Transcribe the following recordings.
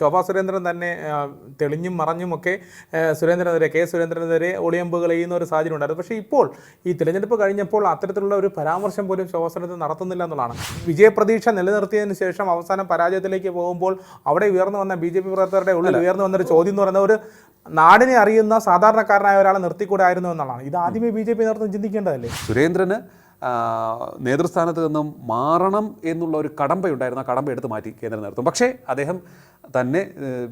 ശോഭാ സുരേന്ദ്രൻ തന്നെ തെളിഞ്ഞും മറഞ്ഞുമൊക്കെ സുരേന്ദ്രനെതിരെ കെ സുരേന്ദ്രനെതിരെ ഒളിയമ്പുകൾ ചെയ്യുന്ന ഒരു സാഹചര്യം ഉണ്ടായിരുന്നു. പക്ഷേ ഇപ്പോൾ ഈ തിരഞ്ഞെടുപ്പ് കഴിഞ്ഞപ്പോൾ അത്തരത്തിലുള്ള ഒരു പരാമർശം പോലും ശോഭാ സുരേന്ദ്രൻ നടത്തുന്നില്ല എന്നുള്ളതാണ്. വിജയപ്രതീക്ഷ നിലനിർത്തിയതിനു ശേഷം അവസാനം പരാജയത്തിലേക്ക് പോകുമ്പോൾ അവിടെ ഉയർന്നു വന്ന ബി ജെ പി പ്രവർത്തകരുടെ ഉള്ളിൽ ഉയർന്നു വന്നൊരു ചോദ്യം എന്ന് പറയുന്ന ഒരു നാടിനെ അറിയുന്ന സാധാരണക്കാരനായ ഒരാളെ നിർത്തിക്കൂടായിരുന്നു എന്നുള്ളതാണ് ഇത് ആദ്യമേ ബി ജെ പി നേതൃത്വം ചിന്തിക്കേണ്ടതല്ലേ? സുരേന്ദ്രന് നേതൃസ്ഥാനത്ത് നിന്നും മാറണം എന്നുള്ള ഒരു കടമ്പയുണ്ടായിരുന്നു. ആ കടമ്പ എടുത്ത് മാറ്റി കേന്ദ്ര നേതൃത്വം പക്ഷേ അദ്ദേഹം തന്നെ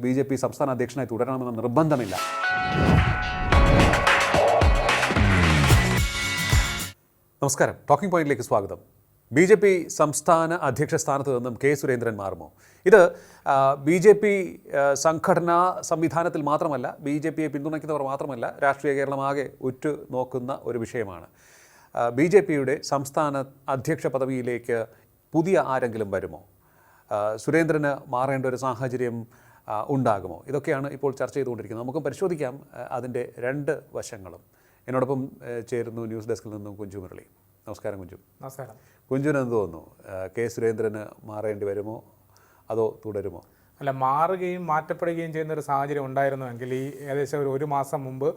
ബി ജെ പി സംസ്ഥാന അധ്യക്ഷനായി തുടരണമെന്ന നിർബന്ധമില്ല. നമസ്കാരം. ടോക്കിംഗ് പോയിന്റിലേക്ക് സ്വാഗതം. ബി ജെ പി സംസ്ഥാന അധ്യക്ഷ സ്ഥാനത്ത് നിന്നും കെ സുരേന്ദ്രൻ മാറുമോ? ഇത് ബി ജെ പി സംഘടനാ സംവിധാനത്തിൽ മാത്രമല്ല ബി ജെ പിയെ പിന്തുണയ്ക്കുന്നവർ മാത്രമല്ല രാഷ്ട്രീയ കേരളമാകെ ഉറ്റു നോക്കുന്ന ഒരു വിഷയമാണ്. ബി ജെ പിയുടെ സംസ്ഥാന അധ്യക്ഷ പദവിയിലേക്ക് പുതിയ ആരെങ്കിലും വരുമോ? സുരേന്ദ്രന് മാറേണ്ട ഒരു സാഹചര്യം ഉണ്ടാകുമോ? ഇതൊക്കെയാണ് ഇപ്പോൾ ചർച്ച ചെയ്തുകൊണ്ടിരിക്കുന്നത്. നമുക്ക് പരിശോധിക്കാം അതിന്റെ രണ്ട് വശങ്ങളും. എന്നോടൊപ്പം ചേരുന്നു ന്യൂസ് ഡെസ്കിൽ നിന്നും കുഞ്ചു മുരളി. നമസ്കാരം കുഞ്ചു. നമസ്കാരം. കുഞ്ചുവിന് എന്ത് തോന്നുന്നു? കെ സുരേന്ദ്രന് മാറേണ്ടി വരുമോ? അതോ തുടരുമോ? അല്ല മാറുകയും മാറ്റപ്പെടുകയും ചെയ്യുന്ന ഒരു സാഹചര്യം ഉണ്ടായിരുന്നുവെങ്കിൽ ഈ ഏകദേശം ഒരു ഒരു മാസം മുമ്പ്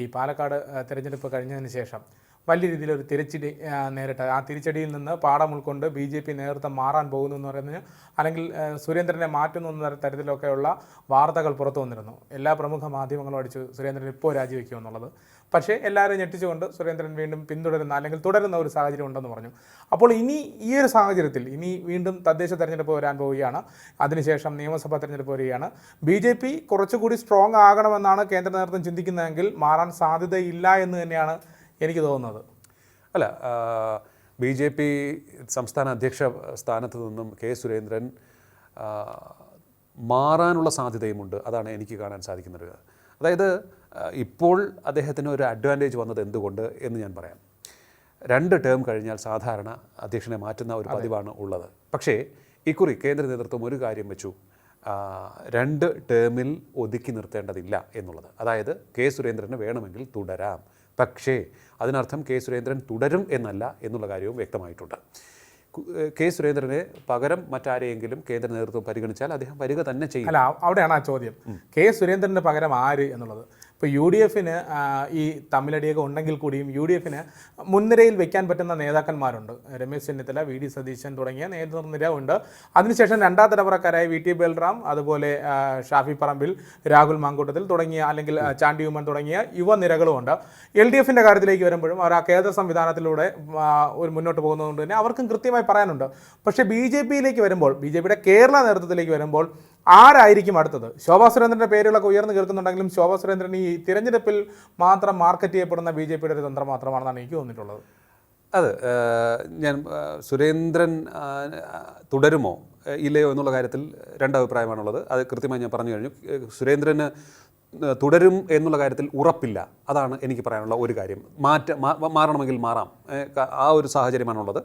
ഈ പാലക്കാട് തിരഞ്ഞെടുപ്പ് കഴിഞ്ഞതിന് ശേഷം വലിയ രീതിയിലൊരു തിരച്ചടി തിരിച്ചടി ആ, തിരിച്ചടിയിൽ നിന്ന് പാഠം ഉൾക്കൊണ്ട് ബി ജെ പി നേതൃത്വം മാറാൻ പോകുന്നു എന്ന് പറയുന്നത് അല്ലെങ്കിൽ സുരേന്ദ്രനെ മാറ്റുന്നു എന്ന തരത്തിലൊക്കെയുള്ള വാർത്തകൾ പുറത്തു വന്നിരുന്നു. എല്ലാ പ്രമുഖ മാധ്യമങ്ങളും അടിച്ചു സുരേന്ദ്രൻ ഇപ്പോൾ രാജിവെക്കുക എന്നുള്ളത്. പക്ഷേ എല്ലാവരും ഞെട്ടിച്ചുകൊണ്ട് സുരേന്ദ്രൻ വീണ്ടും പിന്തുടരുന്ന അല്ലെങ്കിൽ തുടരുന്ന ഒരു സാഹചര്യം ഉണ്ടെന്ന് പറഞ്ഞു. അപ്പോൾ ഇനി ഈ ഒരു സാഹചര്യത്തിൽ ഇനി വീണ്ടും തദ്ദേശ തെരഞ്ഞെടുപ്പ് വരാൻ പോവുകയാണ്. അതിനുശേഷം നിയമസഭാ തെരഞ്ഞെടുപ്പ് വരികയാണ്. ബി ജെ പി കുറച്ചുകൂടി സ്ട്രോങ് ആകണമെന്നാണ് കേന്ദ്ര നേതൃത്വം ചിന്തിക്കുന്നതെങ്കിൽ മാറാൻ സാധ്യതയില്ല എന്ന് തന്നെയാണ് എനിക്ക് തോന്നുന്നത്. അല്ല ബി ജെ പി സംസ്ഥാന അധ്യക്ഷ സ്ഥാനത്ത് നിന്നും കെ സുരേന്ദ്രൻ മാറാനുള്ള സാധ്യതയുമുണ്ട്. അതാണ് എനിക്ക് കാണാൻ സാധിക്കുന്നത് അതായത് ഇപ്പോൾ അദ്ദേഹത്തിന് ഒരു അഡ്വാന്റേജ് വന്നത് എന്തുകൊണ്ട് എന്ന് ഞാൻ പറയാം. രണ്ട് ടേം കഴിഞ്ഞാൽ സാധാരണ അധ്യക്ഷനെ മാറ്റുന്ന ഒരു പതിവാണ് ഉള്ളത്. പക്ഷേ ഇക്കുറി കേന്ദ്ര നേതൃത്വം ഒരു കാര്യം വെച്ചു. രണ്ട് ടേമിൽ ഒതുക്കി നിർത്തേണ്ടതില്ല എന്നുള്ളത്. അതായത് കെ സുരേന്ദ്രന് വേണമെങ്കിൽ തുടരാം. പക്ഷേ അതിനർത്ഥം കെ സുരേന്ദ്രൻ തുടരും എന്നല്ല എന്നുള്ള കാര്യവും വ്യക്തമായിട്ടുണ്ട്. കെ സുരേന്ദ്രനെ പകരം മറ്റാരെയെങ്കിലും കേന്ദ്ര നേതൃത്വം പരിഗണിച്ചാൽ അദ്ദേഹം വരിക തന്നെ ചെയ്യും. അല്ല അവിടെയാണ് ആ ചോദ്യം. കെ സുരേന്ദ്രന് പകരം ആര് എന്നുള്ളത്? ഇപ്പോൾ യു ഡി എഫിന് ഈ തമ്മിലടിയൊക്കെ ഉണ്ടെങ്കിൽ കൂടിയും യു ഡി എഫിന് മുൻനിരയിൽ വെക്കാൻ പറ്റുന്ന നേതാക്കന്മാരുണ്ട്. രമേശ് ചെന്നിത്തല വി ഡി സതീശൻ തുടങ്ങിയ നേതൃനിര ഉണ്ട് അതിനുശേഷം രണ്ടാം തലമുറക്കാരായ വി ടി ബൽറാം അതുപോലെ ഷാഫി പറമ്പിൽ രാഹുൽ മാങ്കൂട്ടത്തിൽ തുടങ്ങിയ അല്ലെങ്കിൽ ചാണ്ടി ഉമ്മൻ തുടങ്ങിയ യുവനിരകളുമുണ്ട് എൽ ഡി എഫിന്റെ കാര്യത്തിലേക്ക് വരുമ്പോഴും അവർ ആ കേന്ദ്ര സംവിധാനത്തിലൂടെ ഒരു മുന്നോട്ട് പോകുന്നതുകൊണ്ട് തന്നെ അവർക്കും കൃത്യമായി പറയാനുണ്ട്. പക്ഷേ ബി ജെ പിയിലേക്ക് വരുമ്പോൾ ബി ജെ പിയുടെ കേരള നേതൃത്വത്തിലേക്ക് വരുമ്പോൾ ആരായിരിക്കും അടുത്തത്? ശോഭാ സുരേന്ദ്രന്റെ പേരുകളൊക്കെ ഉയർന്നു കേൾക്കുന്നുണ്ടെങ്കിലും ശോഭാ സുരേന്ദ്രൻ ഈ തിരഞ്ഞെടുപ്പിൽ മാത്രം മാർക്കറ്റ് ചെയ്യപ്പെടുന്ന ബി ജെ പിയുടെ ഒരു തന്ത്രം മാത്രമാണെന്നാണ് എനിക്ക് തോന്നിയിട്ടുള്ളത്. അത് ഞാൻ സുരേന്ദ്രൻ തുടരുമോ ഇല്ലയോ എന്നുള്ള കാര്യത്തിൽ രണ്ട് അഭിപ്രായമാണുള്ളത്. അത് കൃത്യമായി ഞാൻ പറഞ്ഞു കഴിഞ്ഞു. സുരേന്ദ്രന് തുടരും എന്നുള്ള കാര്യത്തിൽ ഉറപ്പില്ല. അതാണ് എനിക്ക് പറയാനുള്ള ഒരു കാര്യം. മാറ്റ മാറണമെങ്കിൽ മാറാം. ആ ഒരു സാഹചര്യമാണുള്ളത്.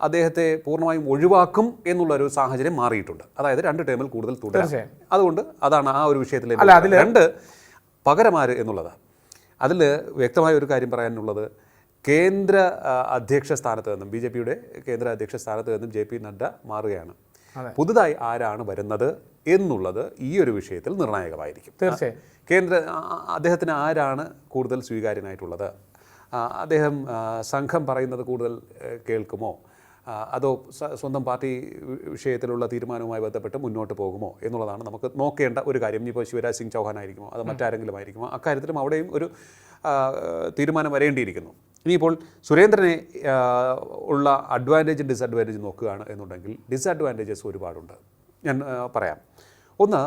അദ്ദേഹത്തെ പൂർണമായും ഒഴിവാക്കും എന്നുള്ള ഒരു സാഹചര്യം മാറിയിട്ടുണ്ട്. അതായത് രണ്ട് ടേമിൽ കൂടുതൽ തുടരാം. അതുകൊണ്ട് അതാണ് ആ ഒരു വിഷയത്തിൽ രണ്ട് പകരമാര് എന്നുള്ളതാണ് അതിൽ വ്യക്തമായ ഒരു കാര്യം പറയാനുള്ളത്. കേന്ദ്ര അധ്യക്ഷ സ്ഥാനത്ത് നിന്നും ബി ജെ പിയുടെ കേന്ദ്ര അധ്യക്ഷ സ്ഥാനത്ത് നിന്നും ജെ പി നഡ്ഡ മാറുകയാണ്. പുതുതായി ആരാണ് വരുന്നത് എന്നുള്ളത് ഈ ഒരു വിഷയത്തിൽ നിർണായകമായിരിക്കും. തീർച്ചയായും. കേന്ദ്ര അദ്ദേഹത്തിന് ആരാണ് കൂടുതൽ സ്വീകാര്യനായിട്ടുള്ളത്? അദ്ദേഹം സംഘം പറയുന്നത് കൂടുതൽ കേൾക്കുമോ? അതോ സ്വന്തം പാർട്ടി വിഷയത്തിലുള്ള തീരുമാനവുമായി ബന്ധപ്പെട്ട് മുന്നോട്ട് പോകുമോ എന്നുള്ളതാണ് നമുക്ക് നോക്കേണ്ട ഒരു കാര്യം. ഇനിയിപ്പോൾ ശിവരാജ് സിംഗ് ചൗഹാൻ ആയിരിക്കുമോ അത് മറ്റാരെങ്കിലും ആയിരിക്കുമോ? അക്കാര്യത്തിലും അവിടെയും ഒരു തീരുമാനം വരേണ്ടിയിരിക്കുന്നു. ഇനിയിപ്പോൾ സുരേന്ദ്രനെ ഉള്ള അഡ്വാന്റേജും ഡിസഡ്വാന്റേജും നോക്കുകയാണ് എന്നുണ്ടെങ്കിൽ ഡിസഡ്വാന്റേജസ് ഒരുപാടുണ്ട്. ഞാൻ പറയാം. ഒന്ന്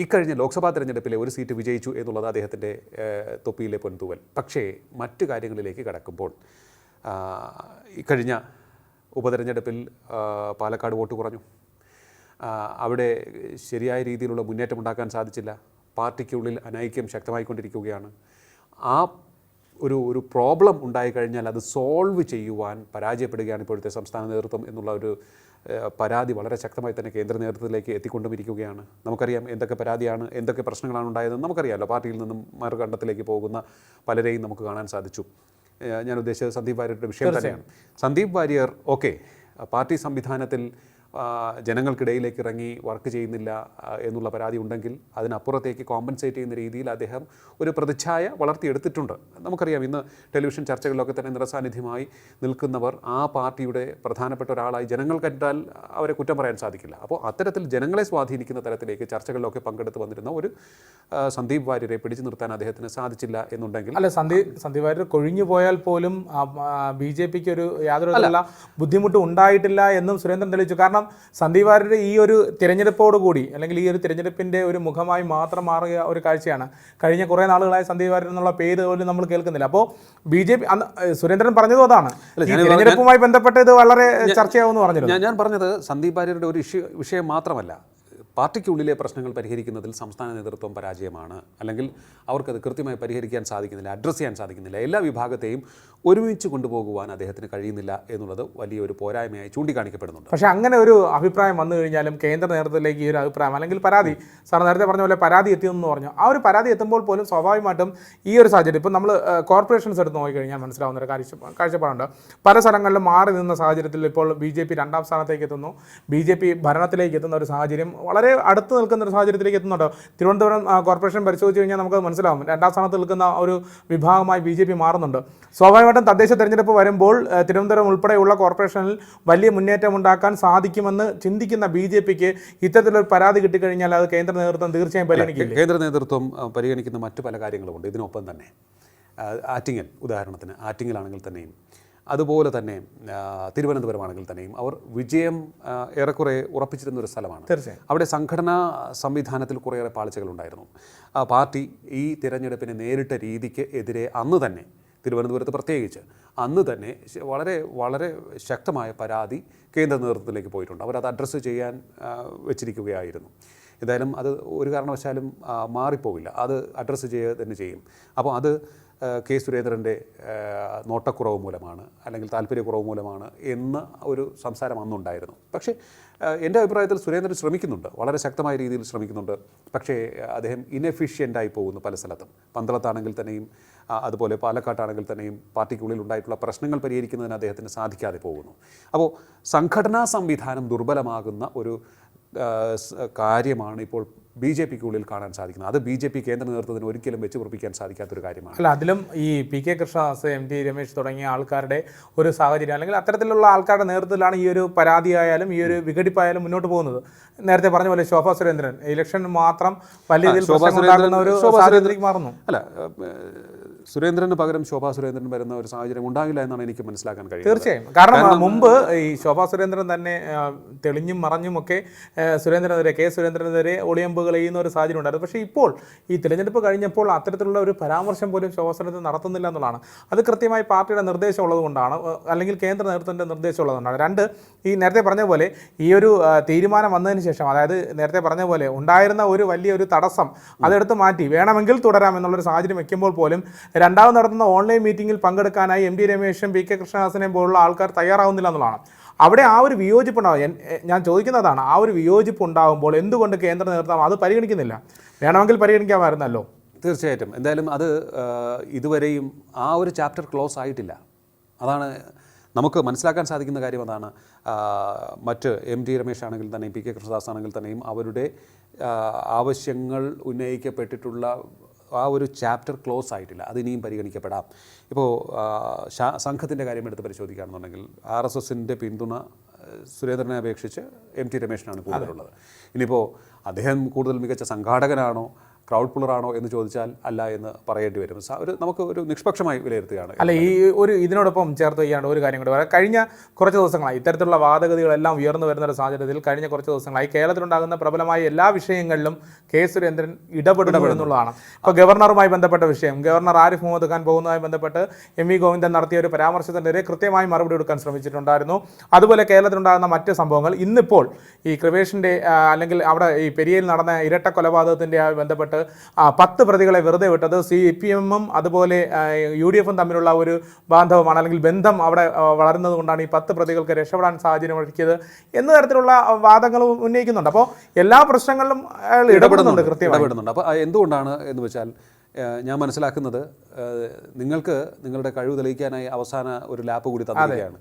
ഇക്കഴിഞ്ഞ ലോക്സഭാ തെരഞ്ഞെടുപ്പിലെ ഒരു സീറ്റ് വിജയിച്ചു എന്നുള്ളത് അദ്ദേഹത്തിന്റെ തൊപ്പിയിലെ പൊൻതൂവൽ. പക്ഷേ മറ്റു കാര്യങ്ങളിലേക്ക് കടക്കുമ്പോൾ ഇക്കഴിഞ്ഞ ഉപതെരഞ്ഞെടുപ്പിൽ പാലക്കാട് വോട്ട് കുറഞ്ഞു. അവിടെ ശരിയായ രീതിയിലുള്ള മുന്നേറ്റം ഉണ്ടാക്കാൻ സാധിച്ചില്ല. പാർട്ടിക്കുള്ളിൽ അനൈക്യം ശക്തമായിക്കൊണ്ടിരിക്കുകയാണ്. ആ ഒരു ഒരു പ്രോബ്ലം ഉണ്ടായിക്കഴിഞ്ഞാൽ അത് സോൾവ് ചെയ്യുവാൻ പരാജയപ്പെടുകയാണ് ഇപ്പോഴത്തെ സംസ്ഥാന നേതൃത്വം എന്നുള്ള ഒരു പരാതി വളരെ ശക്തമായി തന്നെ കേന്ദ്ര നേതൃത്വത്തിലേക്ക് എത്തിക്കൊണ്ടും ഇരിക്കുകയാണ് നമുക്കറിയാം എന്തൊക്കെ പരാതിയാണ് എന്തൊക്കെ പ്രശ്നങ്ങളാണ് ഉണ്ടായതെന്ന് നമുക്കറിയാമല്ലോ. പാർട്ടിയിൽ നിന്നും മറുകണ്ഠത്തിലേക്ക് പോകുന്ന പലരെയും നമുക്ക് കാണാൻ സാധിച്ചു. ഞാൻ ഉദ്ദേശിച്ചത് സന്ദീപ് വാര്യരുടെ വിഷയം തന്നെയാണ്. സന്ദീപ് വാര്യർ ഓക്കെ പാർട്ടി സംവിധാനത്തിൽ ജനങ്ങൾക്കിടയിലേക്ക് ഇറങ്ങി വർക്ക് ചെയ്യുന്നില്ല എന്നുള്ള പരാതി ഉണ്ടെങ്കിൽ അതിനപ്പുറത്തേക്ക് കോമ്പൻസേറ്റ് ചെയ്യുന്ന രീതിയിൽ അദ്ദേഹം ഒരു പ്രതിച്ഛായ വളർത്തിയെടുത്തിട്ടുണ്ട്. നമുക്കറിയാം ഇന്ന് ടെലിവിഷൻ ചർച്ചകളിലൊക്കെ തന്നെ നിറസാന്നിധ്യമായി നിൽക്കുന്നവർ ആ പാർട്ടിയുടെ പ്രധാനപ്പെട്ട ഒരാളായി ജനങ്ങൾ കണ്ടാൽ അവരെ കുറ്റം പറയാൻ സാധിക്കില്ല. അപ്പോൾ അത്തരത്തിൽ ജനങ്ങളെ സ്വാധീനിക്കുന്ന തരത്തിലേക്ക് ചർച്ചകളിലൊക്കെ പങ്കെടുത്ത് വന്നിരുന്ന ഒരു സന്ദീപ് വാര്യരെ പിടിച്ചു നിർത്താൻ അദ്ദേഹത്തിന് സാധിച്ചില്ല എന്നുണ്ടെങ്കിൽ അല്ല സന്ദീപ് സന്ദീപ് വാര്യർ കൊഴിഞ്ഞു പോയാൽ പോലും ബി ജെ പിക്ക് ഒരു യാതൊരു ബുദ്ധിമുട്ടും ഉണ്ടായിട്ടില്ല എന്നും സുരേന്ദ്രൻ തെളിയിച്ചു. കാരണം സന്ദീപ് വാര്യരുടെ ഈ ഒരു തിരഞ്ഞെടുപ്പോടുകൂടി അല്ലെങ്കിൽ ഈ ഒരു തിരഞ്ഞെടുപ്പിന്റെ ഒരു മുഖമായി മാത്രം മാറിയ ഒരു കാഴ്ചയാണ്. കഴിഞ്ഞ കുറേ നാളുകളായി സന്ദീപ് വാര്യർ എന്നുള്ള പേര് പോലും നമ്മൾ കേൾക്കുന്നില്ല. അപ്പോൾ ബി ജെ പി സുരേന്ദ്രൻ പറഞ്ഞതും അതാണ്. തിരഞ്ഞെടുപ്പുമായി ബന്ധപ്പെട്ട് ഇത് വളരെ ചർച്ചയാവുമെന്ന് പറഞ്ഞു ഞാൻ ഞാൻ പറഞ്ഞത് സന്ദീപ് വാര്യരുടെ ഒരു വിഷയം മാത്രമല്ല. പാർട്ടിക്കുള്ളിലെ പ്രശ്നങ്ങൾ പരിഹരിക്കുന്നതിൽ സംസ്ഥാന നേതൃത്വം പരാജയമാണ്. അല്ലെങ്കിൽ അവർക്കത് കൃത്യമായി പരിഹരിക്കാൻ സാധിക്കുന്നില്ല അഡ്രസ്സ് ചെയ്യാൻ സാധിക്കുന്നില്ല. എല്ലാ വിഭാഗത്തെയും ഒരുമിച്ച് കൊണ്ടുപോകുവാൻ അദ്ദേഹത്തിന് കഴിയുന്നില്ല എന്നുള്ളത് വലിയൊരു പോരായ്മയായി ചൂണ്ടിക്കാണിക്കപ്പെടുന്നുണ്ട്. പക്ഷേ അങ്ങനെ ഒരു അഭിപ്രായം വന്നു കഴിഞ്ഞാലും കേന്ദ്ര നേതൃത്വത്തിലേക്ക് ഈ ഒരു അഭിപ്രായം അല്ലെങ്കിൽ പരാതി സാർ നേരത്തെ പറഞ്ഞ പോലെ പരാതി എത്തിയെന്ന് പറഞ്ഞു. ആ ഒരു പരാതി എത്തുമ്പോൾ പോലും സ്വാഭാവികമായിട്ടും ഈ ഒരു സാഹചര്യം ഇപ്പം നമ്മൾ കോർപ്പറേഷൻസ് എടുത്ത് നോക്കിക്കഴിഞ്ഞാൽ മനസ്സിലാവുന്ന ഒരു കാഴ്ച കാഴ്ചപ്പാടുണ്ട്. പല സ്ഥലങ്ങളിലും മാറി നിന്ന സാഹചര്യത്തിൽ ഇപ്പോൾ ബി ജെ പി രണ്ടാം സ്ഥാനത്തേക്ക് എത്തുന്നു. ബി ജെ പി ഭരണത്തിലേക്ക് എത്തുന്ന ഒരു സാഹചര്യം വളരെ അടുത്ത് നിൽക്കുന്ന ഒരു സാഹചര്യത്തിലേക്ക് എത്തുന്നുണ്ടോ. തിരുവനന്തപുരം കോർപ്പറേഷൻ പരിശോധിച്ച് കഴിഞ്ഞാൽ നമുക്ക് മനസ്സിലാവും. രണ്ടാം സ്ഥാനത്ത് നിൽക്കുന്ന ഒരു വിഭാഗമായി ബി ജെ പി മാറുന്നുണ്ട്. സ്വാഭാവികമായിട്ടും തദ്ദേശ തെരഞ്ഞെടുപ്പ് വരുമ്പോൾ തിരുവനന്തപുരം ഉൾപ്പെടെയുള്ള കോർപ്പറേഷനിൽ വലിയ മുന്നേറ്റം ഉണ്ടാക്കാൻ സാധിക്കുമെന്ന് ചിന്തിക്കുന്ന ബി ജെ പിക്ക് ഇത്തരത്തിലൊരു പരാതി കിട്ടിക്കഴിഞ്ഞാൽ അത് കേന്ദ്ര നേതൃത്വം തീർച്ചയായും പരിഗണിക്കും കേന്ദ്ര നേതൃത്വം പരിഗണിക്കുന്ന മറ്റു പല കാര്യങ്ങളുമുണ്ട്. ഇതിനൊപ്പം തന്നെ ആറ്റിങ്ങൽ ഉദാഹരണത്തിന് ആറ്റിങ്ങൽ ആണെങ്കിൽ തന്നെയും അതുപോലെ തന്നെ തിരുവനന്തപുരമാണെങ്കിൽ തന്നെയും അവർ വിജയം ഏറെക്കുറെ ഉറപ്പിച്ചിരുന്ന ഒരു സ്ഥലമാണ്. തീർച്ചയായും. അവിടെ സംഘടനാ സംവിധാനത്തിൽ കുറേയേറെ പാളിച്ചകളുണ്ടായിരുന്നു. പാർട്ടി ഈ തിരഞ്ഞെടുപ്പിനെ നേരിട്ട രീതിക്ക് എതിരെ അന്ന് തന്നെ തിരുവനന്തപുരത്ത് പ്രത്യേകിച്ച് അന്ന് തന്നെ വളരെ വളരെ ശക്തമായ പരാതി കേന്ദ്ര നേതൃത്വത്തിലേക്ക് പോയിട്ടുണ്ട്. അവരത് അഡ്രസ്സ് ചെയ്യാൻ വെച്ചിരിക്കുകയായിരുന്നു. എന്തായാലും അത് ഒരു കാരണവശാലും മാറിപ്പോവില്ല. അത് അഡ്രസ്സ് ചെയ്യുക തന്നെ ചെയ്യും. അപ്പോൾ അത് കെ സുരേന്ദ്രന്റെ നോട്ടക്കുറവ് മൂലമാണ് അല്ലെങ്കിൽ താല്പര്യക്കുറവ് മൂലമാണ് എന്ന ഒരു സംസാരം അന്നുണ്ടായിരുന്നു. പക്ഷേ എന്റെ അഭിപ്രായത്തിൽ സുരേന്ദ്രൻ ശ്രമിക്കുന്നുണ്ട്. വളരെ ശക്തമായ രീതിയിൽ ശ്രമിക്കുന്നുണ്ട്. പക്ഷേ അദ്ദേഹം ഇനെഫിഷ്യന്റായി പോകുന്നു പല സ്ഥലത്തും. പന്തളത്താണെങ്കിൽ തന്നെയും അതുപോലെ പാലക്കാട്ടാണെങ്കിൽ തന്നെയും പാർട്ടിക്കുള്ളിൽ ഉണ്ടായിട്ടുള്ള പ്രശ്നങ്ങൾ പരിഹരിക്കുന്നതിന് അദ്ദേഹത്തിന് സാധിക്കാതെ പോകുന്നു. അപ്പോൾ സംഘടനാ സംവിധാനം ദുർബലമാകുന്ന ഒരു കാര്യമാണ് ഇപ്പോൾ ബി ജെ പിക്കുള്ളിൽ കാണാൻ സാധിക്കുന്നത്. അത് ബി ജെ പി കേന്ദ്ര നേതൃത്വത്തിന് ഒരിക്കലും വെച്ച് പൊറിപ്പിക്കാൻ സാധിക്കാത്തൊരു കാര്യമാണ്. അല്ല അതിലും ഈ P K Krishnadas M T Ramesh തുടങ്ങിയ ആൾക്കാരുടെ ഒരു സാഹചര്യം അല്ലെങ്കിൽ അത്തരത്തിലുള്ള ആൾക്കാരുടെ നേതൃത്വത്തിലാണ് ഈ ഒരു പരാതിയായാലും ഈ ഒരു വിഘടിപ്പായാലും മുന്നോട്ട് പോകുന്നത്. നേരത്തെ പറഞ്ഞ പോലെ ശോഭാ സുരേന്ദ്രൻ ഇലക്ഷൻ മാത്രം വലിയ രീതിയിൽ മാറുന്നു. അല്ല സുരേന്ദ്രന് പകരം ശോഭാ സുരേന്ദ്രൻ വരുന്ന ഒരു സാഹചര്യം ഉണ്ടാകില്ല എന്നാണ് എനിക്ക് മനസ്സിലാക്കാൻ കഴിയുന്നത്. തീർച്ചയായും. കാരണം മുമ്പ് ഈ ശോഭാ സുരേന്ദ്രൻ തന്നെ തെളിഞ്ഞും മറഞ്ഞും ഒക്കെ സുരേന്ദ്രനെതിരെ കെ സുരേന്ദ്രനെതിരെ ഒളിയമ്പുകൾ ചെയ്യുന്ന ഒരു സാഹചര്യം ഉണ്ടായിരുന്നു. പക്ഷേ ഇപ്പോൾ ഈ തിരഞ്ഞെടുപ്പ് കഴിഞ്ഞപ്പോൾ അത്തരത്തിലുള്ള ഒരു പരാമർശം പോലും ശോഭാ സുരേന്ദ്രൻ നടത്തുന്നില്ല എന്നുള്ളതാണ്. അത് കൃത്യമായി പാർട്ടിയുടെ നിർദ്ദേശം ഉള്ളതുകൊണ്ടാണ് അല്ലെങ്കിൽ കേന്ദ്ര നേതൃത്വത്തിന്റെ നിർദ്ദേശം ഉള്ളതുകൊണ്ടാണ്. രണ്ട് ഈ നേരത്തെ പറഞ്ഞ പോലെ ഈ ഒരു തീരുമാനം വന്നതിന് ശേഷം അതായത് നേരത്തെ പറഞ്ഞ പോലെ ഉണ്ടായിരുന്ന ഒരു വലിയ ഒരു തടസ്സം അതെടുത്ത് മാറ്റി വേണമെങ്കിൽ തുടരാം എന്നുള്ളൊരു സാഹചര്യം വയ്ക്കുമ്പോൾ പോലും രണ്ടാമത് നടത്തുന്ന ഓൺലൈൻ മീറ്റിംഗിൽ പങ്കെടുക്കാനായി എം പി രമേശും പി കെ കൃഷ്ണദാസിനെയും പോലുള്ള ആൾക്കാർ തയ്യാറാവുന്നില്ല എന്നുള്ളതാണ്. അവിടെ ആ ഒരു വിയോജിപ്പ് ഉണ്ടാവും. ഞാൻ ചോദിക്കുന്നതാണ് ആ ഒരു വിയോജിപ്പ് ഉണ്ടാകുമ്പോൾ എന്തുകൊണ്ട് കേന്ദ്ര നേതൃത്വം അത് പരിഗണിക്കുന്നില്ല? വേണമെങ്കിൽ പരിഗണിക്കാമായിരുന്നല്ലോ. തീർച്ചയായിട്ടും. എന്തായാലും അത് ഇതുവരെയും ആ ഒരു ചാപ്റ്റർ ക്ലോസ് ആയിട്ടില്ല. അതാണ് നമുക്ക് മനസ്സിലാക്കാൻ സാധിക്കുന്ന കാര്യം അതാണ്. മറ്റ് എം ടി രമേശ് ആണെങ്കിൽ തന്നെയും പി കെ കൃഷ്ണദാസ് ആണെങ്കിൽ തന്നെയും അവരുടെ ആവശ്യങ്ങൾ ഉന്നയിക്കപ്പെട്ടിട്ടുള്ള ആ ഒരു ചാപ്റ്റർ ക്ലോസ് ആയിട്ടില്ല. അത് ഇനിയും പരിഗണിക്കപ്പെടാം. ഇപ്പോൾ സംഘത്തിന്റെ കാര്യം എടുത്ത് പരിശോധിക്കുകയാണെന്നുണ്ടെങ്കിൽ ആർ എസ് എസിന്റെ പിന്തുണ സുരേന്ദ്രനെ അപേക്ഷിച്ച് എം ടി രമേശിനാണ് കൂടുതലുള്ളത്. ഇനിയിപ്പോൾ അദ്ദേഹം കൂടുതൽ മികച്ച സംഘാടകനാണോ ക്രൗഡ് പുള്ളറാണോ എന്ന് ചോദിച്ചാൽ അല്ല എന്ന് പറയേണ്ടി വരും. ഒരു നമുക്ക് ഒരു നിഷ്പക്ഷമായി വിലയിരുത്തുകയാണ്. അല്ല ഈ ഒരു ഇതിനോടൊപ്പം ചേർത്ത് വയ്യാണ്ട് ഒരു കാര്യം കൂടി പറയാം. കഴിഞ്ഞ കുറച്ച് ദിവസങ്ങളായി ഇത്തരത്തിലുള്ള വാദഗതികളെല്ലാം ഉയർന്നു വരുന്ന ഒരു സാഹചര്യത്തിൽ കഴിഞ്ഞ കുറച്ച് ദിവസങ്ങളായി കേരളത്തിലുണ്ടാകുന്ന പ്രബലമായ എല്ലാ വിഷയങ്ങളിലും കെ സുരേന്ദ്രൻ ഇടപെടുന്നുള്ളതാണ് അപ്പോൾ ഇപ്പോൾ ഗവർണറുമായി ബന്ധപ്പെട്ട വിഷയം ഗവർണർ ആരിഫ് മുഹമ്മദ് ഖാൻ പോകുന്നതുമായി ബന്ധപ്പെട്ട് എം വി ഗോവിന്ദൻ നടത്തിയ ഒരു പരാമർശത്തിനെതിരെ കൃത്യമായി മറുപടി കൊടുക്കാൻ ശ്രമിച്ചിട്ടുണ്ടായിരുന്നു. അതുപോലെ കേരളത്തിലുണ്ടാകുന്ന മറ്റ് സംഭവങ്ങൾ ഇന്നിപ്പോൾ ഈ കൃപേഷിന്റെ അല്ലെങ്കിൽ അവിടെ ഈ പെരിയയിൽ നടന്ന ഇരട്ട കൊലപാതകത്തിന്റെ ബന്ധപ്പെട്ട് പത്ത് പ്രതികളെ വെറുതെ വിട്ടത് സി പി എമ്മും അതുപോലെ യു ഡി എഫും തമ്മിലുള്ള ഒരു ബാന്ധവമാണ് അല്ലെങ്കിൽ ബന്ധം അവിടെ വളരുന്നത് കൊണ്ടാണ് ഈ പത്ത് പ്രതികൾക്ക് രക്ഷപ്പെടാൻ സാഹചര്യം ഒരുക്കിയത് എന്ന തരത്തിലുള്ള വാദങ്ങളും ഉന്നയിക്കുന്നുണ്ട്. അപ്പോൾ എല്ലാ പ്രശ്നങ്ങളിലും അയാൾ ഇടപെടുന്നുണ്ട് ഇടപെടുന്നുണ്ട് അപ്പോൾ എന്തുകൊണ്ടാണ് എന്ന് വെച്ചാൽ ഞാൻ മനസ്സിലാക്കുന്നത് നിങ്ങൾക്ക് നിങ്ങളുടെ കഴിവ് തെളിയിക്കാനായി അവസാന ഒരു ലാപ്പ് കൂടി തന്നിരിക്കുകയാണ്.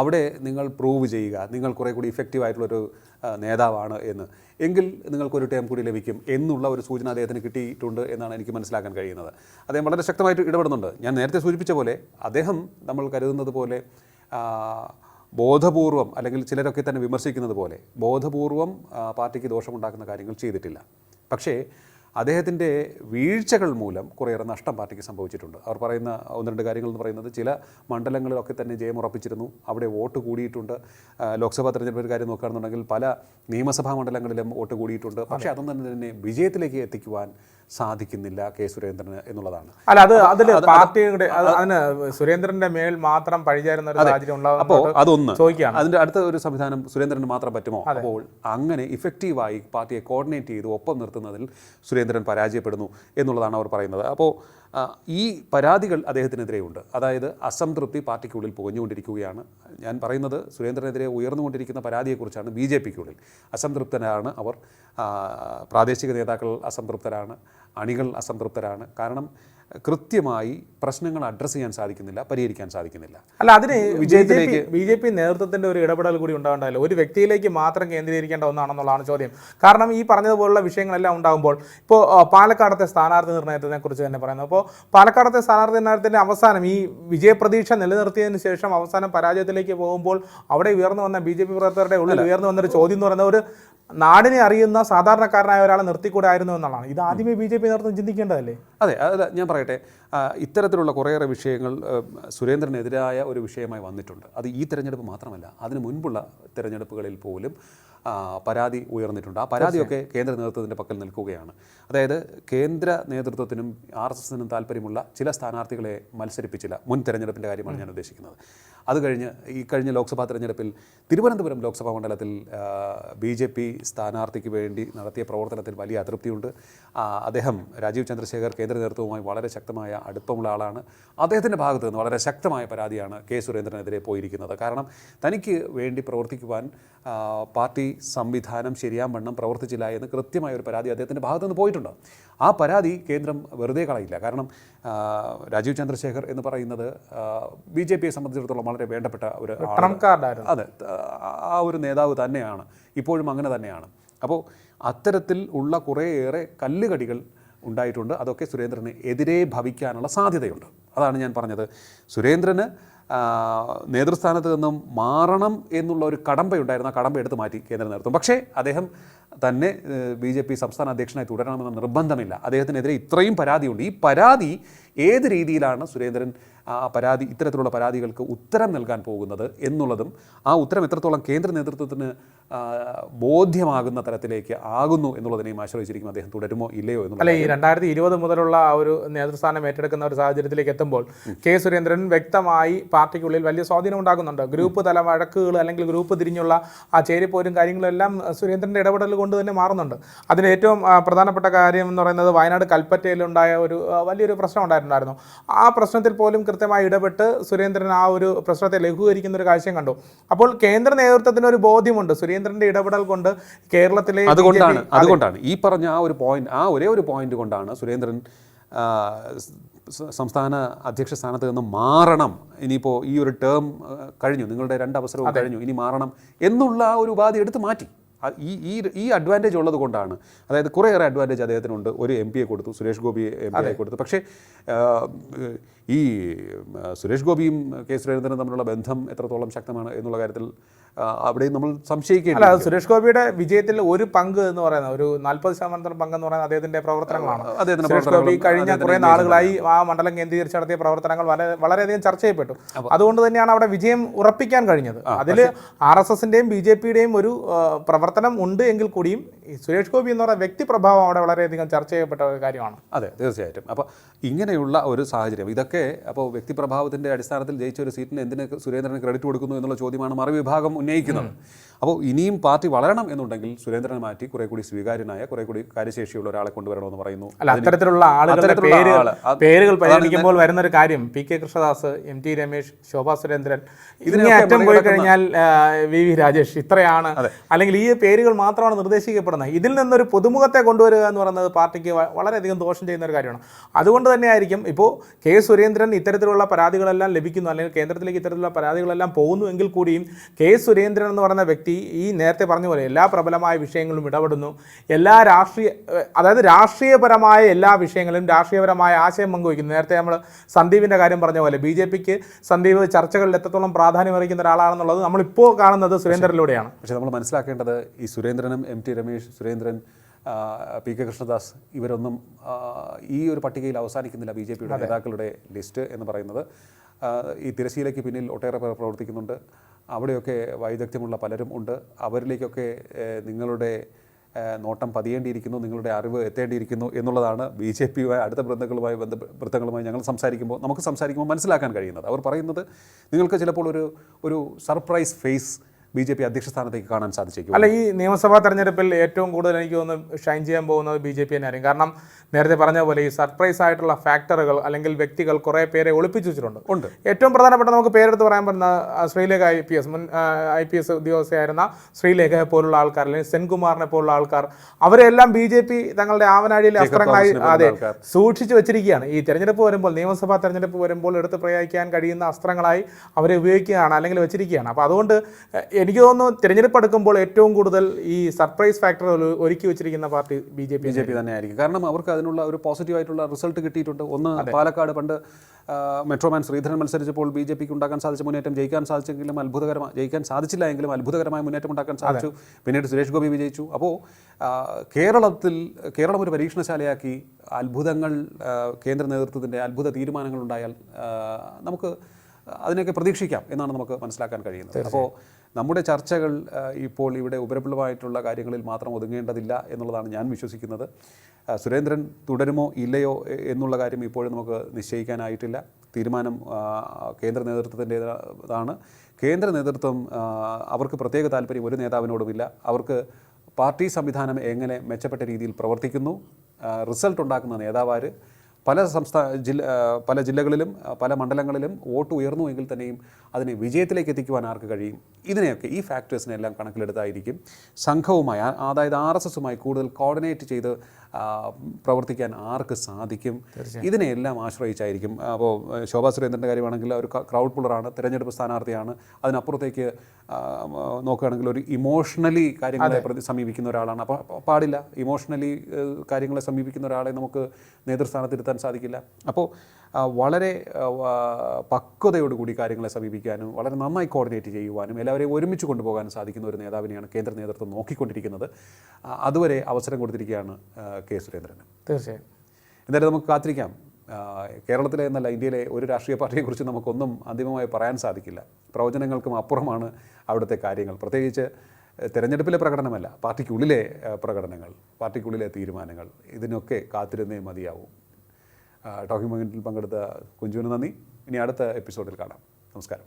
അവിടെ നിങ്ങൾ പ്രൂവ് ചെയ്യുക. നിങ്ങൾ കുറേ കൂടി ഇഫക്റ്റീവ് ആയിട്ടുള്ളൊരു നേതാവാണ് എന്ന്. എങ്കിൽ നിങ്ങൾക്കൊരു ടേം കൂടി ലഭിക്കും എന്നുള്ള ഒരു സൂചന അദ്ദേഹത്തിന് കിട്ടിയിട്ടുണ്ട് എന്നാണ് എനിക്ക് മനസ്സിലാക്കാൻ കഴിയുന്നത്. അദ്ദേഹം വളരെ ശക്തമായിട്ട് ഇടപെടുന്നുണ്ട്. ഞാൻ നേരത്തെ സൂചിപ്പിച്ച പോലെ അദ്ദേഹം നമ്മൾ കരുതുന്നത് പോലെ ബോധപൂർവം അല്ലെങ്കിൽ ചിലരൊക്കെ തന്നെ വിമർശിക്കുന്നത് പോലെ ബോധപൂർവം പാർട്ടിക്ക് ദോഷമുണ്ടാക്കുന്ന കാര്യങ്ങൾ ചെയ്തിട്ടില്ല. പക്ഷേ അദ്ദേഹത്തിന്റെ വീഴ്ചകൾ മൂലം കുറേയേറെ നഷ്ടം പാർട്ടിക്ക് സംഭവിച്ചിട്ടുണ്ട്. അവർ പറയുന്ന ഒന്ന് രണ്ട് കാര്യങ്ങൾ എന്ന് പറയുന്നത് ചില മണ്ഡലങ്ങളിലൊക്കെ തന്നെ ജയം ഉറപ്പിച്ചിരുന്നു. അവിടെ വോട്ട് കൂടിയിട്ടുണ്ട്. ലോക്സഭാ തെരഞ്ഞെടുപ്പ് കാര്യം നോക്കുകയാണെന്നുണ്ടെങ്കിൽ പല നിയമസഭാ മണ്ഡലങ്ങളിലും വോട്ട് കൂടിയിട്ടുണ്ട്. പക്ഷേ അതൊന്നും തന്നെ വിജയത്തിലേക്ക് എത്തിക്കുവാൻ സാധിക്കുന്നില്ല കെ സുരേന്ദ്രന് എന്നുള്ളതാണ്. അല്ല അത് അതിൽ പാർട്ടിയുടെ അത് അതിന് സുരേന്ദ്രന്റെ മേൽ മാത്രം പഴിചാരുന്ന ഒരു സാഹചര്യം അപ്പോൾ അതൊന്ന്. ചോദിക്കുകയാണ്. അതിന്റെ അടുത്ത ഒരു സംവിധാനം സുരേന്ദ്രന് മാത്രം പറ്റുമോ? അപ്പോൾ അങ്ങനെ ഇഫക്റ്റീവായി പാർട്ടിയെ കോർഡിനേറ്റ് ചെയ്ത് ഒപ്പം നിർത്തുന്നതിൽ സുരേന്ദ്രൻ പരാജയപ്പെടുന്നു എന്നുള്ളതാണ് അവർ പറയുന്നത്. അപ്പോൾ ഈ പരാതികൾ അദ്ദേഹത്തിനെതിരെയുണ്ട്. അതായത് അസംതൃപ്തി പാർട്ടിക്കുള്ളിൽ പുകഞ്ഞുകൊണ്ടിരിക്കുകയാണ്. ഞാൻ പറയുന്നത് സുരേന്ദ്രനെതിരെ ഉയർന്നുകൊണ്ടിരിക്കുന്ന പരാതിയെക്കുറിച്ചാണ് ബി ജെ പിക്കുള്ളിൽ. അസംതൃപ്തരാണ് അവർ. പ്രാദേശിക നേതാക്കൾ അസംതൃപ്തരാണ് അണികൾ അസംതൃപ്തരാണ് കാരണം കൃത്യമായി പ്രശ്നങ്ങൾ അഡ്രസ്സ് ചെയ്യാൻ സാധിക്കുന്നില്ല പരിഹരിക്കാൻ സാധിക്കുന്നില്ല. അല്ല അതിന് വിജയത്തിലേക്ക് ബി ജെ പി നേതൃത്വത്തിന്റെ ഒരു ഇടപെടൽ കൂടി ഉണ്ടാകണ്ടല്ലോ ഒരു വ്യക്തിയിലേക്ക് മാത്രം കേന്ദ്രീകരിക്കേണ്ട ഒന്നാണെന്നുള്ളതാണ് ചോദ്യം. കാരണം ഈ പറഞ്ഞതുപോലുള്ള വിഷയങ്ങളെല്ലാം ഉണ്ടാകുമ്പോൾ ഇപ്പോൾ പാലക്കാടത്തെ സ്ഥാനാർത്ഥി നിർണയത്തിനെ കുറിച്ച് തന്നെ പറയുന്നത് അപ്പോൾ പാലക്കാടത്തെ സ്ഥാനാർത്ഥി നിർണയത്തിന്റെ അവസാനം ഈ വിജയപ്രതീക്ഷ നിലനിർത്തിയതിനു ശേഷം അവസാനം പരാജയത്തിലേക്ക് പോകുമ്പോൾ അവിടെ ഉയർന്നു വന്ന ബി ജെ പി പ്രവർത്തകരുടെ ഉള്ളിൽ ഉയർന്നു വന്നൊരു ചോദ്യം എന്ന് പറയുന്നത് ഒരു നാടിനെ അറിയുന്ന സാധാരണക്കാരനായ ഒരാളെ നിർത്തിക്കൂടായിരുന്നു എന്നുള്ളതാണ് ഇത് ആദ്യമേ ബി ജെ പി നേതൃത്വം ചിന്തിക്കേണ്ടതല്ലേ? അതെ അതെ ഞാൻ പറയട്ടെ. ഇത്തരത്തിലുള്ള കുറേയേറെ വിഷയങ്ങൾ സുരേന്ദ്രനെതിരായ ഒരു വിഷയമായി വന്നിട്ടുണ്ട്. അത് ഈ തെരഞ്ഞെടുപ്പ് മാത്രമല്ല അതിന് മുൻപുള്ള തെരഞ്ഞെടുപ്പുകളിൽ പോലും പരാതി ഉയർന്നിട്ടുണ്ട്. ആ പരാതിയൊക്കെ കേന്ദ്ര നേതൃത്വത്തിന്റെ പക്കൽ നിൽക്കുകയാണ്. അതായത് കേന്ദ്ര നേതൃത്വത്തിനും ആർ എസ് എസിനും താല്പര്യമുള്ള ചില സ്ഥാനാർത്ഥികളെ മത്സരിപ്പിച്ചില്ല മുൻ തെരഞ്ഞെടുപ്പിന്റെ കാര്യമാണ് ഞാൻ ഉദ്ദേശിക്കുന്നത്. അത് കഴിഞ്ഞ് ഈ കഴിഞ്ഞ ലോക്സഭാ തെരഞ്ഞെടുപ്പിൽ തിരുവനന്തപുരം ലോക്സഭാ മണ്ഡലത്തിൽ ബി ജെ പി സ്ഥാനാർത്ഥിക്ക് വേണ്ടി നടത്തിയ പ്രവർത്തനത്തിൽ വലിയ അതൃപ്തിയുണ്ട്. അദ്ദേഹം രാജീവ് ചന്ദ്രശേഖർ കേന്ദ്ര നേതൃത്വവുമായി വളരെ ശക്തമായ അടുപ്പമുള്ള ആളാണ്. അദ്ദേഹത്തിന്റെ ഭാഗത്തു നിന്ന് വളരെ ശക്തമായ പരാതിയാണ് കെ സുരേന്ദ്രനെതിരെ പോയിരിക്കുന്നത്. കാരണം തനിക്ക് വേണ്ടി പ്രവർത്തിക്കുവാൻ പാർട്ടി സംവിധാനം ശരിയാൻ വണ്ണം പ്രവർത്തിച്ചില്ല എന്ന് കൃത്യമായ ഒരു പരാതി അദ്ദേഹത്തിന്റെ ഭാഗത്തു നിന്ന് പോയിട്ടുണ്ട്. ആ പരാതി കേന്ദ്രം വെറുതെ കളയില്ല. കാരണം രാജീവ് ചന്ദ്രശേഖർ എന്ന് പറയുന്നത് ബി ജെ പിയെ സംബന്ധിച്ചിടത്തോളം വളരെ വേണ്ടപ്പെട്ട ഒരു അതെ ആ ഒരു നേതാവ് തന്നെയാണ്. ഇപ്പോഴും അങ്ങനെ തന്നെയാണ്. അപ്പോൾ അത്തരത്തിൽ ഉള്ള കുറേയേറെ കല്ലുകടികൾ ഉണ്ടായിട്ടുണ്ട്. അതൊക്കെ സുരേന്ദ്രന് എതിരെ ഭവിക്കാനുള്ള സാധ്യതയുണ്ട്. അതാണ് ഞാൻ പറഞ്ഞത്. സുരേന്ദ്രന് നേതൃസ്ഥാനത്ത് നിന്നും മാറണം എന്നുള്ള ഒരു കടമ്പയുണ്ടായിരുന്നു. ആ കടമ്പ എടുത്ത് മാറ്റി കേന്ദ്ര നേതൃത്വം പക്ഷേ അദ്ദേഹം തന്നെ ബി ജെ പി സംസ്ഥാന അധ്യക്ഷനായി തുടരണമെന്ന നിർബന്ധമില്ല. അദ്ദേഹത്തിനെതിരെ ഇത്രയും പരാതിയുണ്ട്. ഈ പരാതി ഏത് രീതിയിലാണ് സുരേന്ദ്രൻ ആ പരാതി ഇത്തരത്തിലുള്ള പരാതികൾക്ക് ഉത്തരം നൽകാൻ പോകുന്നത് എന്നുള്ളതും ആ ഉത്തരം എത്രത്തോളം കേന്ദ്ര നേതൃത്വത്തിന് ബോധ്യമാകുന്ന തരത്തിലേക്ക് ആകുന്നു എന്നുള്ളതിനെയും ആശ്രയിച്ചിരിക്കും അദ്ദേഹം തുടരുമോ ഇല്ലയോ എന്നുള്ള അല്ല ഈ രണ്ടായിരത്തി ഇരുപത് മുതലുള്ള ആ ഒരു നേതൃസ്ഥാനം ഏറ്റെടുക്കുന്ന ഒരു സാഹചര്യത്തിലേക്ക് എത്തുമ്പോൾ കെ സുരേന്ദ്രൻ വ്യക്തമായി പാർട്ടിക്കുള്ളിൽ വലിയ സ്വാധീനം ഉണ്ടാകുന്നുണ്ട്. ഗ്രൂപ്പ് തല വഴക്കുകൾ അല്ലെങ്കിൽ ഗ്രൂപ്പ് തിരിഞ്ഞുള്ള ആ ചേരിപ്പോരും കാര്യങ്ങളെല്ലാം സുരേന്ദ്രന്റെ ഇടപെടൽ കൊണ്ട് തന്നെ മാറുന്നുണ്ട്. അതിന് ഏറ്റവും പ്രധാനപ്പെട്ട കാര്യം എന്ന് പറയുന്നത് വയനാട് കൽപ്പറ്റയിലുണ്ടായ ഒരു വലിയൊരു പ്രശ്നം ഉണ്ടായിട്ടുണ്ടായിരുന്നു. ആ പ്രശ്നത്തിൽ പോലും കൃത്യമായി ഇടപെട്ട് സുരേന്ദ്രൻ ആ ഒരു പ്രശ്നത്തെ ലഘൂകരിക്കുന്ന ഒരു കാഴ്ചയും കണ്ടു. അപ്പോൾ കേന്ദ്ര നേതൃത്വത്തിന് ഒരു ബോധ്യമുണ്ട്. സുരേന്ദ്രന്റെ ഇടപെടൽ കൊണ്ട് കേരളത്തിലെ അതുകൊണ്ടാണ് അതുകൊണ്ടാണ്. ഈ പറഞ്ഞ ആ ഒരു പോയിന്റ് ആ ഒരേ ഒരു പോയിന്റ് കൊണ്ടാണ് സുരേന്ദ്രൻ സംസ്ഥാന അധ്യക്ഷ സ്ഥാനത്ത് നിന്ന് മാറണം. ഇനിയിപ്പോൾ ഈ ഒരു ടേം കഴിഞ്ഞു. നിങ്ങളുടെ രണ്ട് അവസരവും കഴിഞ്ഞു. ഇനി മാറണം എന്നുള്ള ആ ഒരു ഉപാധി എടുത്ത് മാറ്റി. ഈ ഈ ഈ അഡ്വാന്റേജ് ഉള്ളത് കൊണ്ടാണ്. അതായത് കുറേയേറെ അഡ്വാന്റേജ് അദ്ദേഹത്തിനുണ്ട്. ഒരു എം പിയെ കൊടുത്തു സുരേഷ് ഗോപി എം പിയെ കൊടുത്തു. പക്ഷേ ഈ സുരേഷ് ഗോപിയും കെ സുരേന്ദ്രനും തമ്മിലുള്ള ബന്ധം എത്രത്തോളം ശക്തമാണ് എന്നുള്ള കാര്യത്തിൽ ആ, അവിടെയും നമ്മൾ സംശയിക്കുന്നത് അല്ല സുരേഷ് ഗോപിയുടെ വിജയത്തിൽ ഒരു പങ്ക് എന്ന് പറയുന്നത് ഒരു നാൽപ്പത് ശതമാനത്തോളം പങ്ക് എന്ന് പറയുന്നത് അദ്ദേഹത്തിന്റെ പ്രവർത്തനങ്ങളാണ്. സുരേഷ് ഗോപി കഴിഞ്ഞ കുറെ നാളുകളായി ആ മണ്ഡലം കേന്ദ്രീകരിച്ച് നടത്തിയ പ്രവർത്തനങ്ങൾ വളരെ വളരെയധികം ചർച്ച ചെയ്യപ്പെട്ടു അതുകൊണ്ട് തന്നെയാണ് അവിടെ വിജയം ഉറപ്പിക്കാൻ കഴിഞ്ഞത്. അതിൽ ആർ എസ് എസിന്റെയും ബി ജെ പിയുടെയും ഒരു പ്രവർത്തനം ഉണ്ട് എങ്കിൽ കൂടിയും സുരേഷ് ഗോപി എന്ന് പറയുന്ന വ്യക്തി പ്രഭാവം അവിടെ വളരെയധികം ചർച്ച ചെയ്യപ്പെട്ട ഒരു കാര്യമാണ്. അതെ തീർച്ചയായിട്ടും. അപ്പോൾ ഇങ്ങനെയുള്ള ഒരു സാഹചര്യം ഇതൊക്കെ അപ്പോൾ വ്യക്തിപ്രഭാവത്തിന്റെ അടിസ്ഥാനത്തിൽ ജയിച്ച ഒരു സീറ്റിന് എന്തിന് സുരേന്ദ്രന് ക്രെഡിറ്റ് കൊടുക്കുന്നു എന്നുള്ള ചോദ്യമാണ് മറുവിഭാഗം ഉന്നയിക്കുന്നത്. അപ്പോൾ ഇനിയും പാർട്ടി വളരണം എന്നുണ്ടെങ്കിൽ സുരേന്ദ്രനെ മാറ്റി കുറെ കൂടി സ്വീകാര്യനായ കുറെ കൂടി കാര്യശേഷിയുള്ള ഒരാളെ കൊണ്ടുവരണമെന്ന് പറയുന്നു. അല്ല അത്തരത്തിലുള്ള ആളുകളുടെ പേരുകൾ അതാണ് പരിഗണിക്കുമ്പോൾ വരുന്ന ഒരു കാര്യം P K Krishnadas M T Ramesh Shobha Surendran ഇതിനെ അറ്റം പോയി കഴിഞ്ഞാൽ വി വി രാജേഷ് ഇത്രയാണ്. അല്ലെങ്കിൽ ഈ പേരുകൾ മാത്രമാണ് നിർദ്ദേശിക്കപ്പെടുന്നത്. ഇതിൽ നിന്നൊരു പുതുമുഖത്തെ കൊണ്ടുവരിക എന്ന് പറയുന്നത് പാർട്ടിക്ക് വളരെയധികം ദോഷം ചെയ്യുന്ന ഒരു കാര്യമാണ്. അതുകൊണ്ട് തന്നെയായിരിക്കും ഇപ്പോൾ കെ സുരേന്ദ്രൻ ഇത്തരത്തിലുള്ള പരാതികളെല്ലാം ലഭിക്കുന്നു അല്ലെങ്കിൽ കേന്ദ്രത്തിലേക്ക് ഇത്തരത്തിലുള്ള പരാതികളെല്ലാം പോകുന്നു എങ്കിൽ കൂടിയും കെ സുരേന്ദ്രൻ എന്ന് പറയുന്ന വ്യക്തി ഈ നേരത്തെ പറഞ്ഞ പോലെ എല്ലാ പ്രബലമായ വിഷയങ്ങളും ഇടപെടുന്നു. എല്ലാ രാഷ്ട്രീയ അതായത് രാഷ്ട്രീയപരമായ എല്ലാ വിഷയങ്ങളും രാഷ്ട്രീയപരമായ ആശയം പങ്കുവയ്ക്കുന്നു. നേരത്തെ നമ്മൾ സന്ദീപിന്റെ കാര്യം പറഞ്ഞ പോലെ ബി ജെ പിക്ക് സന്ദീപ് ചർച്ചകളിൽ എത്രത്തോളം പ്രാധാന്യം അറിയിക്കുന്ന ഒരാളാണെന്നുള്ളത് നമ്മളിപ്പോൾ കാണുന്നത് സുരേന്ദ്രനിലൂടെയാണ്. പക്ഷേ നമ്മൾ മനസ്സിലാക്കേണ്ടത് ഈ സുരേന്ദ്രനും M T Ramesh Surendran P K Krishnadas ഇവരൊന്നും ഈ ഒരു പട്ടികയിൽ അവസാനിക്കുന്നില്ല ബി ജെ പിയുടെ നേതാക്കളുടെ ലിസ്റ്റ് എന്ന് പറയുന്നത്. ഈ തിരശ്ശീലയ്ക്ക് പിന്നിൽ ഒട്ടേറെ പേർ പ്രവർത്തിക്കുന്നുണ്ട്. അവിടെയൊക്കെ വൈദഗ്ധ്യമുള്ള പലരും ഉണ്ട്. അവരിലേക്കൊക്കെ നിങ്ങളുടെ നോട്ടം പതിയേണ്ടിയിരിക്കുന്നു നിങ്ങളുടെ അറിവ് എത്തേണ്ടിയിരിക്കുന്നു എന്നുള്ളതാണ് ബി ജെ പിയുമായി അടുത്ത വൃന്ദങ്ങളുമായി ബന്ധ വൃത്തങ്ങളുമായി ഞങ്ങൾ സംസാരിക്കുമ്പോൾ നമുക്ക് സംസാരിക്കുമ്പോൾ മനസ്സിലാക്കാൻ കഴിയുന്നത്. അവർ പറയുന്നത് നിങ്ങൾക്ക് ചിലപ്പോൾ ഒരു ഒരു surprise face B J P അധ്യക്ഷ സ്ഥാനത്തേക്ക് കാണാൻ സാധിച്ചേക്കും അല്ല ഈ നിയമസഭാ തെരഞ്ഞെടുപ്പിൽ ഏറ്റവും കൂടുതൽ എനിക്ക് തോന്നുന്നു ഷൈൻ ചെയ്യാൻ പോകുന്നത് ബി ജെ പി തന്നെയായിരിക്കും. കാരണം നേരത്തെ പറഞ്ഞ പോലെ ഈ സർപ്രൈസ് ആയിട്ടുള്ള ഫാക്ടറുകൾ അല്ലെങ്കിൽ വ്യക്തികൾ കുറേ പേരെ ഒളിപ്പിച്ചു വെച്ചിട്ടുണ്ട്. ഉണ്ട്. ഏറ്റവും പ്രധാനപ്പെട്ട നമുക്ക് പേരെടുത്ത് പറയാൻ പറ്റുന്ന ശ്രീലേഖ ഐ പി എസ് മുൻ ഐ പി എസ് ഉദ്യോഗസ്ഥയായിരുന്ന ശ്രീലേഖയെ പോലുള്ള ആൾക്കാർ അല്ലെങ്കിൽ സെൻകുമാറിനെ പോലുള്ള ആൾക്കാർ അവരെല്ലാം ബി ജെ പി തങ്ങളുടെ ആവനാഴിയിലെ അസ്ത്രങ്ങളായി അതെ സൂക്ഷിച്ചു വെച്ചിരിക്കുകയാണ്. ഈ തെരഞ്ഞെടുപ്പ് വരുമ്പോൾ നിയമസഭാ തെരഞ്ഞെടുപ്പ് വരുമ്പോൾ എടുത്ത് പ്രയോഗിക്കാൻ കഴിയുന്ന അസ്ത്രങ്ങളായി അവരെ ഉപയോഗിക്കുകയാണ് അല്ലെങ്കിൽ വെച്ചിരിക്കുകയാണ്. അപ്പോൾ അതുകൊണ്ട് എനിക്ക് തോന്നുന്നു തിരഞ്ഞെടുപ്പ് അടുക്കുമ്പോൾ ഏറ്റവും കൂടുതൽ ഈ സർപ്രൈസ് ഫാക്ടർ ഒരുക്കി വെച്ചിരിക്കുന്ന party B J P B J P തന്നെയായിരിക്കും. കാരണം അവർക്ക് അതിനുള്ള ഒരു പോസിറ്റീവ് ആയിട്ടുള്ള റിസൾട്ട് കിട്ടിയിട്ടുണ്ട്. ഒന്ന് പാലക്കാട് പണ്ട് മെട്രോമാൻ ശ്രീധരൻ മത്സരിച്ചപ്പോൾ ബി ജെ പിക്ക് ഉണ്ടാക്കാൻ സാധിച്ച മുന്നേറ്റം ജയിക്കാൻ സാധിച്ചെങ്കിലും അത്ഭുതകരമായി ജയിക്കാൻ സാധിച്ചില്ല എങ്കിലും അത്ഭുതകരമായ മുന്നേറ്റം ഉണ്ടാക്കാൻ സാധിച്ചു. പിന്നീട് സുരേഷ് ഗോപി വിജയിച്ചു. അപ്പോൾ കേരളത്തിൽ കേരളം ഒരു പരീക്ഷണശാലയാക്കി അത്ഭുതങ്ങൾ കേന്ദ്ര നേതൃത്വത്തിന്റെ അത്ഭുത തീരുമാനങ്ങൾ ഉണ്ടായാൽ നമുക്ക് അതിനൊക്കെ പ്രതീക്ഷിക്കാം എന്നാണ് നമുക്ക് മനസ്സിലാക്കാൻ കഴിയുന്നത്. അപ്പോൾ നമ്മുടെ ചർച്ചകൾ ഇപ്പോൾ ഇവിടെ ഉപരപ്ലവമായിട്ടുള്ള കാര്യങ്ങളിൽ മാത്രം ഒതുങ്ങേണ്ടതില്ല എന്നുള്ളതാണ് ഞാൻ വിശ്വസിക്കുന്നത്. സുരേന്ദ്രൻ തുടരുമോ ഇല്ലയോ എന്നുള്ള കാര്യം ഇപ്പോഴും നമുക്ക് നിശ്ചയിക്കാനായിട്ടില്ല. തീരുമാനം കേന്ദ്ര നേതൃത്വത്തിന്റേതാണ്. കേന്ദ്ര നേതൃത്വം അവർക്ക് പ്രത്യേക താല്പര്യം ഒരു നേതാവിനോടുമില്ല. അവർക്ക് പാർട്ടി സംവിധാനം എങ്ങനെ മെച്ചപ്പെട്ട രീതിയിൽ പ്രവർത്തിക്കുന്നു റിസൾട്ട് ഉണ്ടാക്കുന്ന നേതാവാര് പല സംസ്ഥാന ജില്ല പല ജില്ലകളിലും പല മണ്ഡലങ്ങളിലും വോട്ട് ഉയർന്നു എങ്കിൽ തന്നെയും അതിനെ വിജയത്തിലേക്ക് എത്തിക്കുവാൻ ആർക്ക് കഴിയും? ഇതിനെയൊക്കെ ഈ ഫാക്ടേഴ്സിനെ എല്ലാം കണക്കിലെടുത്തായിരിക്കും. സംഘവുമായി അതായത് ആർ എസ് എസുമായി കൂടുതൽ കോർഡിനേറ്റ് ചെയ്ത് പ്രവർത്തിക്കാൻ ആർക്ക് സാധിക്കും? ഇതിനെയെല്ലാം ആശ്രയിച്ചായിരിക്കും. അപ്പോൾ ശോഭാ സുരേന്ദ്രന്റെ കാര്യമാണെങ്കിൽ ഒരു ക്രൗഡ് പുള്ളറാണ് തിരഞ്ഞെടുപ്പ് സ്ഥാനാർത്ഥിയാണ്. അതിനപ്പുറത്തേക്ക് നോക്കുകയാണെങ്കിൽ ഒരു ഇമോഷണലി കാര്യങ്ങളെ പ്രതി സമീപിക്കുന്ന ഒരാളാണ്. അപ്പോൾ പാടില്ല. ഇമോഷണലി കാര്യങ്ങളെ സമീപിക്കുന്ന ഒരാളെ നമുക്ക് നേതൃസ്ഥാനത്തിരുത്താൻ സാധിക്കില്ല. അപ്പോൾ വളരെ പക്വതയോടുകൂടി കാര്യങ്ങളെ സമീപിക്കാനും വളരെ നന്നായി കോർഡിനേറ്റ് ചെയ്യുവാനും എല്ലാവരെയും ഒരുമിച്ച് കൊണ്ടുപോകാനും സാധിക്കുന്ന ഒരു നേതാവിനെയാണ് കേന്ദ്ര നേതൃത്വം നോക്കിക്കൊണ്ടിരിക്കുന്നത്. അതുവരെ അവസരം കൊടുത്തിരിക്കുകയാണ് കെ സുരേന്ദ്രന് തീർച്ചയായും. എന്തായാലും നമുക്ക് കാത്തിരിക്കാം. കേരളത്തിലെ എന്നല്ല ഇന്ത്യയിലെ ഒരു രാഷ്ട്രീയ പാർട്ടിയെക്കുറിച്ച് നമുക്കൊന്നും അന്തിമമായി പറയാൻ സാധിക്കില്ല. പ്രവചനങ്ങൾക്കും അപ്പുറമാണ് അവിടുത്തെ കാര്യങ്ങൾ. പ്രത്യേകിച്ച് തിരഞ്ഞെടുപ്പിലെ പ്രകടനമല്ല പാർട്ടിക്കുള്ളിലെ പ്രകടനങ്ങൾ പാർട്ടിക്കുള്ളിലെ തീരുമാനങ്ങൾ ഇതിനൊക്കെ കാത്തിരുന്നേ മതിയാവും. ടോക്കിംഗ് പോയിന്റിൽ പങ്കെടുത്ത കുഞ്ചുവിന് നന്ദി. ഇനി അടുത്ത എപ്പിസോഡിൽ കാണാം. നമസ്കാരം.